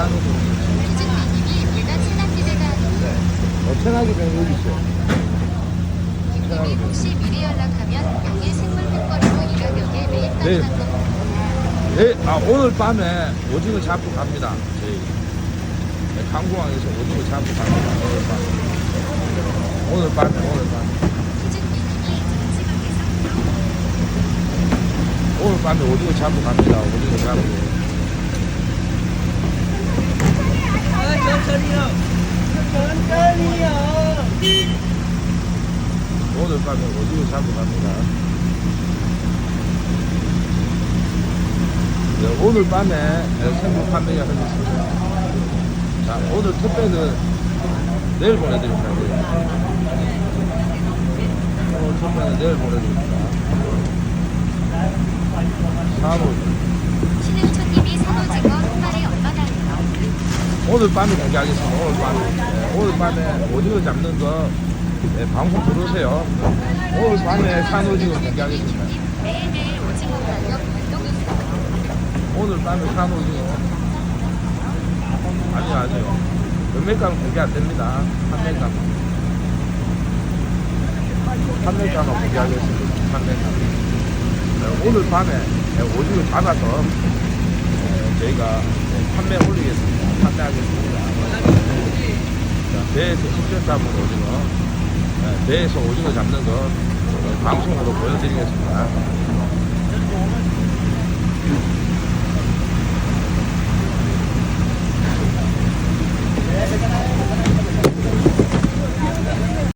하는 거. 천하기 변호기시오. 네. 네, 예, 아, 오늘 밤에 오징어 잡고 갑니다. 저희 강공항에서 오징어 잡고 갑니다. 오늘 밤. 오늘 밤, 오늘 밤. 오늘 밤에 오징어 잡고 갑니다. 오징어 잡고. 오늘 밤에 오징어 잡고 갑니다. 네, 오늘 밤에 네, 생물 판매가 하겠습니다. 자, 오늘 택배는 내일 보내드립니다. 오늘 택배는 내일 보내드립니다. 사로 신흥초님이 얼마나요? 오늘 밤에 공개하겠습니다. 오늘 밤에. 네, 오늘 밤에 오징어 잡는 거 네, 방송 들어오세요. 오늘 밤에 산 오징어 공개하겠습니다. 매일매일 오징어 가격 변동입니다. 오늘 밤에 산 오징어 아니요 아니요 연매가는 공개 안 됩니다 판매가만 판매가만 공개하겠습니다 판매가 네, 오늘 밤에 네, 오징어 잡아서 네, 저희가 네, 판매 올리겠습니다 판매하겠습니다. 자, 배에서 잡은 오징어 네, 배에서 오징어 잡는 거 네, 방송으로 보여드리겠습니다